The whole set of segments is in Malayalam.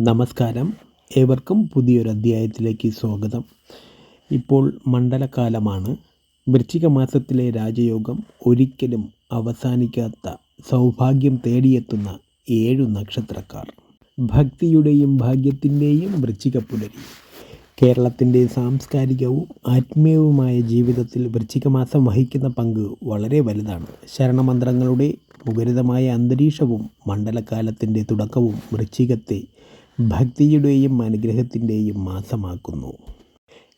നമസ്കാരം. ഏവർക്കും പുതിയൊരു അധ്യായത്തിലേക്ക് സ്വാഗതം. ഇപ്പോൾ മണ്ഡലകാലമാണ്. വൃശ്ചിക മാസത്തിലെ രാജയോഗം ഒരിക്കലും അവസാനിക്കാത്ത സൗഭാഗ്യം തേടിയെത്തുന്ന ഏഴു നക്ഷത്രക്കാർ. ഭക്തിയുടെയും ഭാഗ്യത്തിന്റെയും വൃശ്ചിക പുലരി. കേരളത്തിന്റെ സാംസ്കാരികവും ആത്മീയവുമായ ജീവിതത്തിൽ വൃശ്ചികമാസം വഹിക്കുന്ന പങ്ക് വളരെ വലുതാണ്. ശരണമന്ത്രങ്ങളുടെ മുഖരിതമായ അന്തരീക്ഷവും മണ്ഡലകാലത്തിന്റെ തുടക്കവും വൃശ്ചികത്തെ ഭക്തിയുടെയും അനുഗ്രഹത്തിന്റെയും മാസമാക്കുന്നു.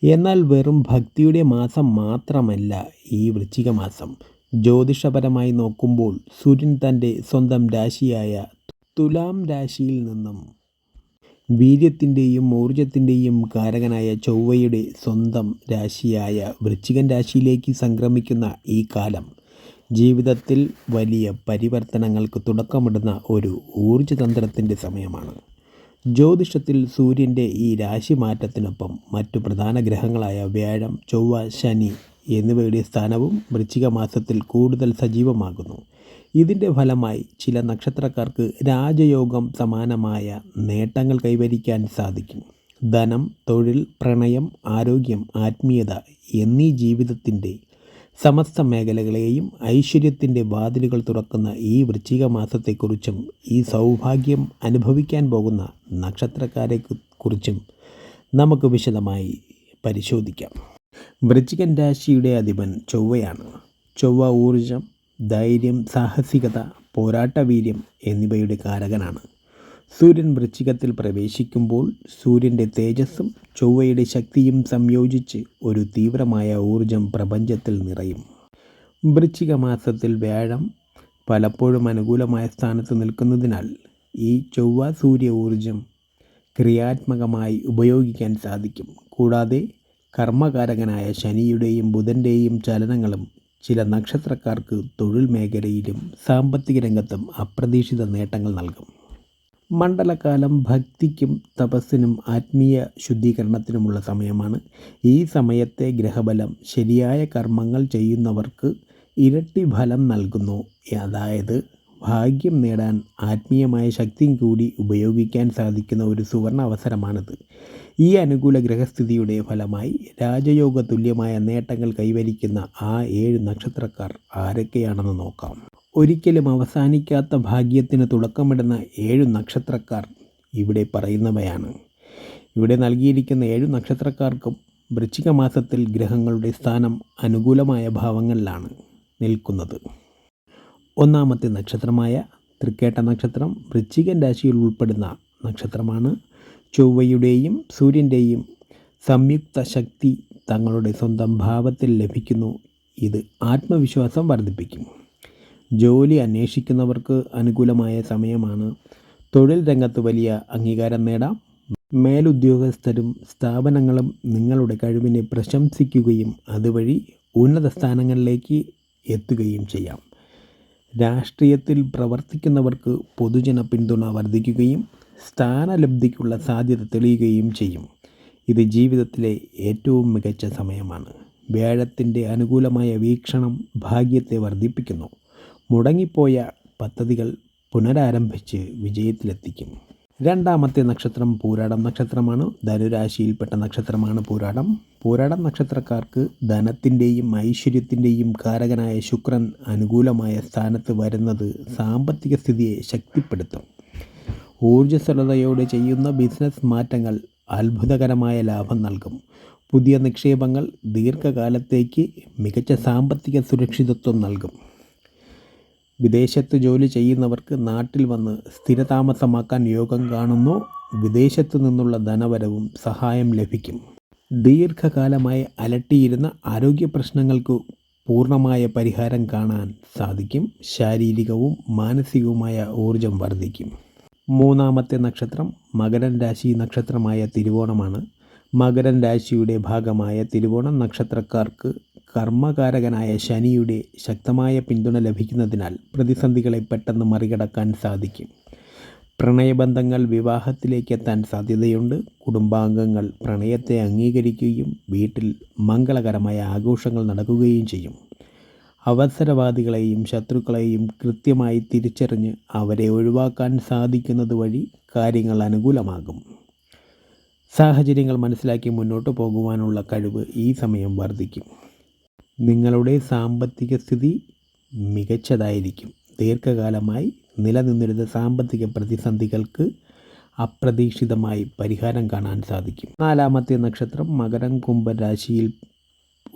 എന്നാൽ വെറും ഭക്തിയുടെ മാസം മാത്രമല്ല ഈ വൃശ്ചിക മാസം. ജ്യോതിഷപരമായി നോക്കുമ്പോൾ സൂര്യൻ തന്റെ സ്വന്തം രാശിയായ തുലാം രാശിയിൽ നിന്നും വീര്യത്തിന്റെയും ഊർജത്തിന്റെയും കാരകനായ ചൊവ്വയുടെ സ്വന്തം രാശിയായ വൃശ്ചികൻ രാശിയിലേക്ക് സംക്രമിക്കുന്ന ഈ കാലം ജീവിതത്തിൽ വലിയ പരിവർത്തനങ്ങൾക്ക് തുടക്കമിടുന്ന ഒരു ഊർജതന്ത്രത്തിന്റെ സമയമാണ്. ജ്യോതിഷത്തിൽ സൂര്യന്റെ ഈ രാശിമാറ്റത്തിനൊപ്പം മറ്റു പ്രധാന ഗ്രഹങ്ങളായ വ്യാഴം ചൊവ്വ ശനി എന്നിവയുടെ സ്ഥാനവും വൃശ്ചിക മാസത്തിൽ കൂടുതൽ സജീവമാകുന്നു. ഇതിന്റെ ഫലമായി ചില നക്ഷത്രക്കാർക്ക് രാജയോഗം സമാനമായ നേട്ടങ്ങൾ കൈവരിക്കാൻ സാധിക്കും. ധനം തൊഴിൽ പ്രണയം ആരോഗ്യം ആത്മീയത എന്നീ ജീവിതത്തിന്റെ സമസ്ത മേഖലകളെയും ഐശ്വര്യത്തിന്റെ വാതിലുകൾ തുറക്കുന്ന ഈ വൃശ്ചിക മാസത്തെക്കുറിച്ചും ഈ സൗഭാഗ്യം അനുഭവിക്കാൻ പോകുന്ന നക്ഷത്രക്കാരെ കുറിച്ചും നമുക്ക് വിശദമായി പരിശോധിക്കാം. വൃശ്ചികൻ രാശിയുടെ അധിപൻ ചൊവ്വയാണ്. ചൊവ്വ ഊർജം ധൈര്യം സാഹസികത പോരാട്ടവീര്യം എന്നിവയുടെ കാരകനാണ്. സൂര്യൻ വൃശ്ചികത്തിൽ പ്രവേശിക്കുമ്പോൾ സൂര്യന്റെ തേജസ്സും ചൊവ്വയുടെ ശക്തിയും സംയോജിച്ച് ഒരു തീവ്രമായ ഊർജം പ്രപഞ്ചത്തിൽ നിറയും. വൃശ്ചിക മാസത്തിൽ വ്യാഴം പലപ്പോഴും അനുകൂലമായ സ്ഥാനത്ത് നിൽക്കുന്നതിനാൽ ഈ ചൊവ്വ സൂര്യ ഊർജം ക്രിയാത്മകമായി ഉപയോഗിക്കാൻ സാധിക്കും. കൂടാതെ കർമ്മകാരകനായ ശനിയുടെയും ബുധന്റെയും ചലനങ്ങളും ചില നക്ഷത്രക്കാർക്ക് തൊഴിൽ മേഖലയിലും സാമ്പത്തിക രംഗത്തും അപ്രതീക്ഷിത നേട്ടങ്ങൾ നൽകും. മണ്ഡലകാലം ഭക്തിക്കും തപസ്സിനും ആത്മീയ ശുദ്ധീകരണത്തിനുമുള്ള സമയമാണ്. ഈ സമയത്തെ ഗ്രഹബലം ശരിയായ കർമ്മങ്ങൾ ചെയ്യുന്നവർക്ക് ഇരട്ടി ഫലം നൽകുന്നു. അതായത് ഭാഗ്യം നേടാൻ ആത്മീയമായ ശക്തിയും കൂടി ഉപയോഗിക്കാൻ സാധിക്കുന്ന ഒരു സുവർണ അവസരമാണിത്. ഈ അനുകൂല ഗ്രഹസ്ഥിതിയുടെ ഫലമായി രാജയോഗ തുല്യമായ നേട്ടങ്ങൾ കൈവരിക്കുന്ന ആ ഏഴ് നക്ഷത്രക്കാർ ആരൊക്കെയാണെന്ന് നോക്കാം. ഒരിക്കലും അവസാനിക്കാത്ത ഭാഗ്യത്തിന് തുടക്കമിടുന്ന ഏഴു നക്ഷത്രക്കാർ ഇവിടെ പറയുന്നവയാണ്. ഇവിടെ നൽകിയിരിക്കുന്ന ഏഴു നക്ഷത്രക്കാർക്കും വൃശ്ചിക മാസത്തിൽ ഗ്രഹങ്ങളുടെ സ്ഥാനം അനുകൂലമായ ഭാവങ്ങളിലാണ് നിൽക്കുന്നത്. ഒന്നാമത്തെ നക്ഷത്രമായ തൃക്കേട്ട നക്ഷത്രം വൃശ്ചികൻ രാശിയിൽ ഉൾപ്പെടുന്ന നക്ഷത്രമാണ്. ചൊവ്വയുടെയും സൂര്യന്റെയും സംയുക്ത ശക്തി തങ്ങളുടെ സ്വന്തം ഭാവത്തിൽ ലഭിക്കുന്നു. ഇത് ആത്മവിശ്വാസം വർദ്ധിപ്പിക്കും. ജോലി അന്വേഷിക്കുന്നവർക്ക് അനുകൂലമായ സമയമാണ്. തൊഴിൽ രംഗത്ത് വലിയ അംഗീകാരം നേടാം. മേലുദ്യോഗസ്ഥരും സ്ഥാപനങ്ങളും നിങ്ങളുടെ കഴിവിനെ പ്രശംസിക്കുകയും അതുവഴി ഉന്നത സ്ഥാനങ്ങളിലേക്ക് എത്തുകയും ചെയ്യാം. രാഷ്ട്രീയത്തിൽ പ്രവർത്തിക്കുന്നവർക്ക് പൊതുജന പിന്തുണ വർദ്ധിക്കുകയും സ്ഥാനലബ്ധിക്കുള്ള സാധ്യത തെളിയുകയും ചെയ്യും. ഇത് ജീവിതത്തിലെ ഏറ്റവും മികച്ച സമയമാണ്. വ്യാഴത്തിന്റെ അനുകൂലമായ വീക്ഷണം ഭാഗ്യത്തെ വർദ്ധിപ്പിക്കുന്നു. മുടങ്ങിപ്പോയ പദ്ധതികൾ പുനരാരംഭിച്ച് വിജയത്തിലെത്തിക്കും. രണ്ടാമത്തെ നക്ഷത്രം പൂരാടം നക്ഷത്രമാണ്. ധനുരാശിയിൽപ്പെട്ട നക്ഷത്രമാണ് പൂരാടം. പൂരാടം നക്ഷത്രക്കാർക്ക് ധനത്തിന്റെയും ഐശ്വര്യത്തിന്റെയും കാരകനായ ശുക്രൻ അനുകൂലമായ സ്ഥാനത്ത് വരുന്നത് സാമ്പത്തിക സ്ഥിതിയെ ശക്തിപ്പെടുത്തും. ഊർജസ്വലതയോടെ ചെയ്യുന്ന ബിസിനസ് മാറ്റങ്ങൾ അത്ഭുതകരമായ ലാഭം നൽകും. പുതിയ നിക്ഷേപങ്ങൾ ദീർഘകാലത്തേക്ക് മികച്ച സാമ്പത്തിക സുരക്ഷിതത്വം നൽകും. വിദേശത്ത് ജോലി ചെയ്യുന്നവർക്ക് നാട്ടിൽ വന്ന് സ്ഥിരതാമസമാക്കാൻ യോഗം കാണുന്നു. വിദേശത്തു നിന്നുള്ള ധനവരവും സഹായം ലഭിക്കും. ദീർഘകാലമായി അലട്ടിയിരുന്ന ആരോഗ്യ പ്രശ്നങ്ങൾക്ക് പൂർണമായ പരിഹാരം കാണാൻ സാധിക്കും. ശാരീരികവും മാനസികവുമായ ഊർജം വർദ്ധിക്കും. മൂന്നാമത്തെ നക്ഷത്രം മകരൻ രാശി നക്ഷത്രമായ തിരുവോണമാണ്. മകരൻ രാശിയുടെ ഭാഗമായ തിരുവോണം നക്ഷത്രക്കാർക്ക് കർമ്മകാരകനായ ശനിയുടെ ശക്തമായ പിന്തുണ ലഭിക്കുന്നതിനാൽ പ്രതിസന്ധികളെ പെട്ടെന്ന് മറികടക്കാൻ സാധിക്കും. പ്രണയബന്ധങ്ങൾ വിവാഹത്തിലേക്ക് എത്താൻ സാധ്യതയുണ്ട്. കുടുംബാംഗങ്ങൾ പ്രണയത്തെ അംഗീകരിക്കുകയും വീട്ടിൽ മംഗളകരമായ ആഘോഷങ്ങൾ നടക്കുകയും ചെയ്യും. അവസരവാദികളെയും ശത്രുക്കളെയും കൃത്യമായി തിരിച്ചറിഞ്ഞ് അവരെ ഒഴിവാക്കാൻ സാധിക്കുന്നത് വഴി കാര്യങ്ങൾ അനുകൂലമാകും. സാഹചര്യങ്ങൾ മനസ്സിലാക്കി മുന്നോട്ട് പോകുവാനുള്ള കഴിവ് ഈ സമയം വർദ്ധിക്കും. നിങ്ങളുടെ സാമ്പത്തിക സ്ഥിതി മികച്ചതായിരിക്കും. ദീർഘകാലമായി നിലനിന്നിരുന്ന സാമ്പത്തിക പ്രതിസന്ധികൾക്ക് അപ്രതീക്ഷിതമായി പരിഹാരം കാണാൻ സാധിക്കും. നാലാമത്തെ നക്ഷത്രം മകരം കുംഭ രാശിയിൽ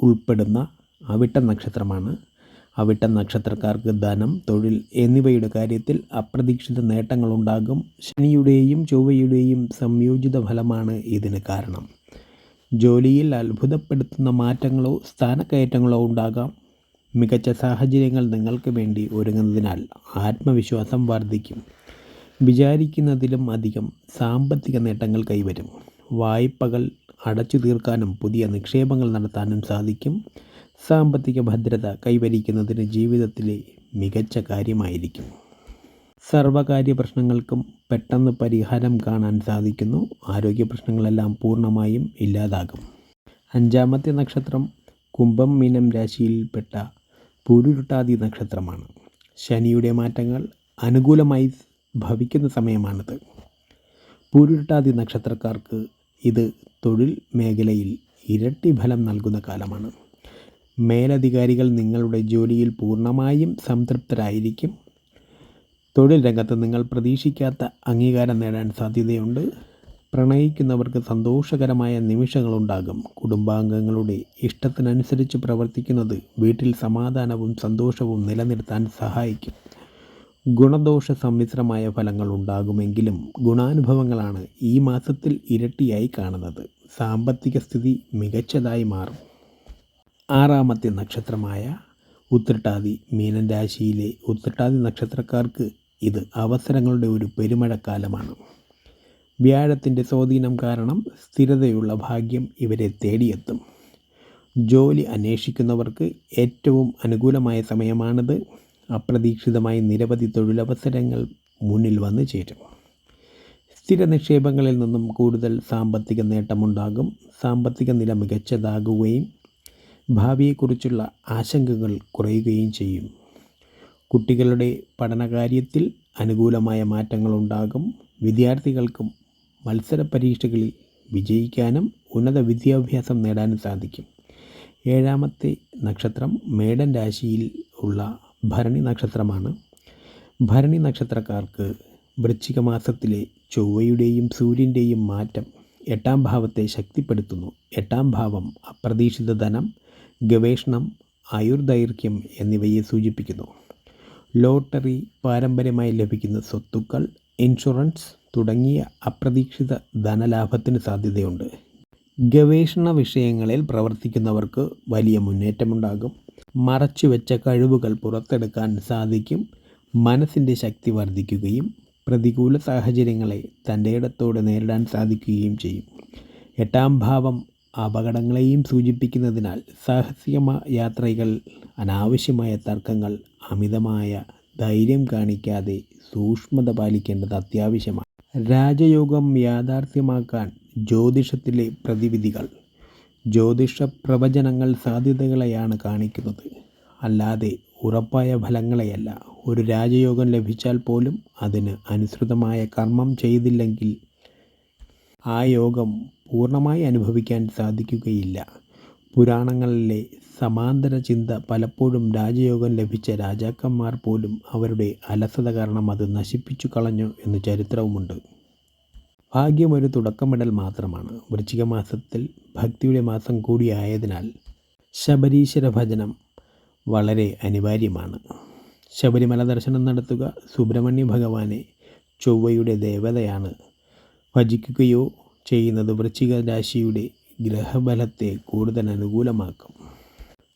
ഉൾപ്പെടുന്ന അവിട്ട നക്ഷത്രമാണ്. അവിട്ട നക്ഷത്രക്കാർക്ക് ധനം തൊഴിൽ എന്നിവയുടെ കാര്യത്തിൽ അപ്രതീക്ഷിത നേട്ടങ്ങളുണ്ടാകും. ശനിയുടെയും ചൊവ്വയുടെയും സംയോജിത ഫലമാണ് ഇതിന് കാരണം. ജോലിയിൽ അത്ഭുതപ്പെടുത്തുന്ന മാറ്റങ്ങളോ സ്ഥാനക്കയറ്റങ്ങളോ ഉണ്ടാകാം. മികച്ച സാഹചര്യങ്ങൾ നിങ്ങൾക്ക് വേണ്ടി ഒരുങ്ങുന്നതിനാൽ ആത്മവിശ്വാസം വർദ്ധിക്കും. വിചാരിക്കുന്നതിലും അധികം സാമ്പത്തിക നേട്ടങ്ങൾ കൈവരും. വായ്പകൾ അടച്ചു തീർക്കാനും പുതിയ നിക്ഷേപങ്ങൾ നടത്താനും സാധിക്കും. സാമ്പത്തിക ഭദ്രത കൈവരിക്കുന്നതിന് ജീവിതത്തിലെ മികച്ച കാര്യമായിരിക്കും. സർവകാര്യ പ്രശ്നങ്ങൾക്കും പെട്ടെന്ന് പരിഹാരം കാണാൻ സാധിക്കുന്നു. ആരോഗ്യ പ്രശ്നങ്ങളെല്ലാം പൂർണമായും ഇല്ലാതാകും. അഞ്ചാമത്തെ നക്ഷത്രം കുംഭം മീനം രാശിയിൽപ്പെട്ട പൂരുരുട്ടാതി നക്ഷത്രമാണ്. ശനിയുടെ മാറ്റങ്ങൾ അനുകൂലമായി ഭവിക്കുന്ന സമയമാണിത്. പൂരുരുട്ടാതി നക്ഷത്രക്കാർക്ക് ഇത് തൊഴിൽ മേഖലയിൽ ഇരട്ടി ഫലം നൽകുന്ന കാലമാണ്. മേലധികാരികൾ നിങ്ങളുടെ ജോലിയിൽ പൂർണമായും സംതൃപ്തരായിരിക്കും. തൊഴിൽ രംഗത്ത് നിങ്ങൾ പ്രതീക്ഷിക്കാത്ത അംഗീകാരം നേടാൻ സാധ്യതയുണ്ട്. പ്രണയിക്കുന്നവർക്ക് സന്തോഷകരമായ നിമിഷങ്ങളുണ്ടാകും. കുടുംബാംഗങ്ങളുടെ ഇഷ്ടത്തിനനുസരിച്ച് പ്രവർത്തിക്കുന്നത് വീട്ടിൽ സമാധാനവും സന്തോഷവും നിലനിർത്താൻ സഹായിക്കും. ഗുണദോഷ സമ്മിശ്രമായ ഫലങ്ങൾ ഉണ്ടാകുമെങ്കിലും ഗുണാനുഭവങ്ങളാണ് ഈ മാസത്തിൽ ഇരട്ടിയായി കാണുന്നത്. സാമ്പത്തിക സ്ഥിതി മികച്ചതായി മാറും. ആറാമത്തെ നക്ഷത്രമായ ഉത്രട്ടാതി. മീനൻ രാശിയിലെ ഉത്രട്ടാതി നക്ഷത്രക്കാർക്ക് ഇത് അവസരങ്ങളുടെ ഒരു പെരുമഴക്കാലമാണ്. വ്യാഴത്തിന്റെ സ്വാധീനം കാരണം സ്ഥിരതയുള്ള ഭാഗ്യം ഇവരെ തേടിയെത്തും. ജോലി അന്വേഷിക്കുന്നവർക്ക് ഏറ്റവും അനുകൂലമായ സമയമാണിത്. അപ്രതീക്ഷിതമായി നിരവധി തൊഴിലവസരങ്ങൾ മുന്നിൽ വന്നു ചേരും. സ്ഥിര നിക്ഷേപങ്ങളിൽ നിന്നും കൂടുതൽ സാമ്പത്തിക നേട്ടമുണ്ടാകും. സാമ്പത്തിക നില മികച്ചതാകുകയും ഭാവിയെക്കുറിച്ചുള്ള ആശങ്കകൾ കുറയുകയും ചെയ്യും. കുട്ടികളുടെ പഠനകാര്യത്തിൽ അനുകൂലമായ മാറ്റങ്ങളുണ്ടാകും. വിദ്യാർത്ഥികൾക്കും മത്സര പരീക്ഷകളിൽ വിജയിക്കാനും ഉന്നത വിദ്യാഭ്യാസം നേടാനും സാധിക്കും. ഏഴാമത്തെ നക്ഷത്രം മേടൻ രാശിയിൽ ഉള്ള ഭരണി നക്ഷത്രമാണ്. ഭരണി നക്ഷത്രക്കാർക്ക് വൃശ്ചിക മാസത്തിലെ ചൊവ്വയുടെയും സൂര്യന്റെയും മാറ്റം എട്ടാം ഭാവത്തെ ശക്തിപ്പെടുത്തുന്നു. എട്ടാം ഭാവം അപ്രതീക്ഷിത ധനം ഗവേഷണം ആയുർദൈർഘ്യം എന്നിവയെ സൂചിപ്പിക്കുന്നു. ലോട്ടറി പാരമ്പര്യമായി ലഭിക്കുന്ന സ്വത്തുക്കൾ ഇൻഷുറൻസ് തുടങ്ങിയ അപ്രതീക്ഷിത ധനലാഭത്തിന് സാധ്യതയുണ്ട്. ഗവേഷണ വിഷയങ്ങളിൽ പ്രവർത്തിക്കുന്നവർക്ക് വലിയ മുന്നേറ്റമുണ്ടാകും. മറച്ചുവെച്ച കഴിവുകൾ പുറത്തെടുക്കാൻ സാധിക്കും. മനസ്സിന്റെ ശക്തി വർദ്ധിക്കുകയും പ്രതികൂല സാഹചര്യങ്ങളെ തന്റെ ഇടത്തോടെ നേരിടാൻ സാധിക്കുകയും ചെയ്യും. എട്ടാം ഭാവം അപകടങ്ങളെയും സൂചിപ്പിക്കുന്നതിനാൽ സാഹസിക യാത്രകൾ അനാവശ്യമായ തർക്കങ്ങൾ അമിതമായ ധൈര്യം കാണിക്കാതെ സൂക്ഷ്മത പാലിക്കേണ്ടത് അത്യാവശ്യമാണ്. രാജയോഗം യാഥാർത്ഥ്യമാക്കാൻ ജ്യോതിഷത്തിലെ പ്രതിവിധികൾ. ജ്യോതിഷ പ്രവചനങ്ങൾ സാധ്യതകളെയാണ് കാണിക്കുന്നത്. അല്ലാതെ ഉറപ്പായ ഫലങ്ങളെയല്ല. ഒരു രാജയോഗം ലഭിച്ചാൽ പോലും അതിന് അനുസൃതമായ കർമ്മം ചെയ്തില്ലെങ്കിൽ ആ യോഗം പൂർണമായി അനുഭവിക്കാൻ സാധിക്കുകയില്ല. പുരാണങ്ങളിലെ സമാന്തര ചിന്ത പലപ്പോഴും രാജയോഗം ലഭിച്ച രാജാക്കന്മാർ പോലും അവരുടെ അലസത കാരണം അത് നശിപ്പിച്ചു കളഞ്ഞു എന്ന് ചരിത്രവുമുണ്ട്. ഭാഗ്യം ഒരു തുടക്കമിടൽ മാത്രമാണ്. വൃശ്ചിക മാസത്തിൽ ഭക്തിയുടെ മാസം കൂടിയായതിനാൽ ശബരീശ്വര ഭജനം വളരെ അനിവാര്യമാണ്. ശബരിമല ദർശനം നടത്തുക സുബ്രഹ്മണ്യ ഭഗവാനെ ചൊവ്വയുടെ ദേവതയാണ് ഭജിക്കുകയോ ചെയ്യുന്നത് വൃശ്ചിക രാശിയുടെ ഗ്രഹബലത്തെ കൂടുതൽ അനുകൂലമാക്കും.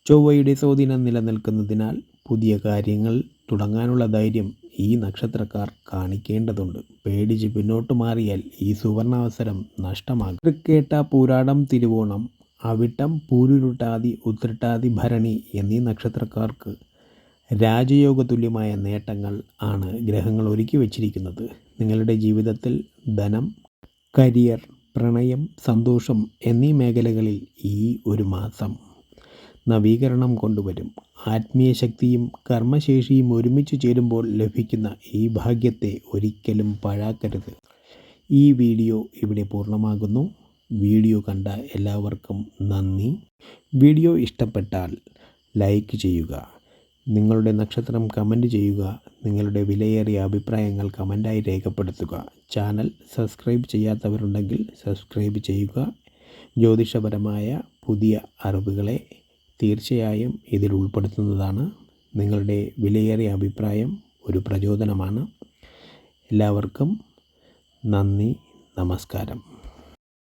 ചൊവ്വയുടെ സ്വാധീനം നിലനിൽക്കുന്നതിനാൽ പുതിയ കാര്യങ്ങൾ തുടങ്ങാനുള്ള ധൈര്യം ഈ നക്ഷത്രക്കാർ കാണിക്കേണ്ടതുണ്ട്. പേടിച്ച് പിന്നോട്ട് മാറിയാൽ ഈ സുവർണാവസരം നഷ്ടമാകും. തൃക്കേട്ട പൂരാടം തിരുവോണം അവിട്ടം പൂരുരുട്ടാതി ഉത്രട്ടാതി ഭരണി എന്നീ നക്ഷത്രക്കാർക്ക് രാജയോഗ തുല്യമായ നേട്ടങ്ങൾ ആണ് ഗ്രഹങ്ങൾ ഒരുക്കി വച്ചിരിക്കുന്നത്. നിങ്ങളുടെ ജീവിതത്തിൽ ധനം കരിയർ പ്രണയം സന്തോഷം എന്നീ മേഖലകളിൽ ഈ ഒരു മാസം നവീകരണം കൊണ്ടുവരും. ആത്മീയ ശക്തിയും കർമ്മശേഷിയും ഒരുമിച്ച് ചേരുമ്പോൾ ലഭിക്കുന്ന ഈ ഭാഗ്യത്തെ ഒരിക്കലും പാഴാക്കരുത്. ഈ വീഡിയോ ഇവിടെ പൂർണമാകുന്നു. വീഡിയോ കണ്ട എല്ലാവർക്കും നന്ദി. വീഡിയോ ഇഷ്ടപ്പെട്ടാൽ ലൈക്ക് ചെയ്യുക. നിങ്ങളുടെ നക്ഷത്രം കമന്റ് ചെയ്യുക. നിങ്ങളുടെ വിലയേറിയ അഭിപ്രായങ്ങൾ കമന്റായി രേഖപ്പെടുത്തുക. ചാനൽ സബ്സ്ക്രൈബ് ചെയ്യാത്തവരുണ്ടെങ്കിൽ സബ്സ്ക്രൈബ് ചെയ്യുക. ജ്യോതിഷപരമായ പുതിയ അറിവുകളെ തീർച്ചയായും ഇതിൽ ഉൾപ്പെടുത്തുന്നതാണ്. നിങ്ങളുടെ വിലയേറിയ അഭിപ്രായം ഒരു പ്രചോദനമാണ്. എല്ലാവർക്കും നന്ദി നമസ്കാരം.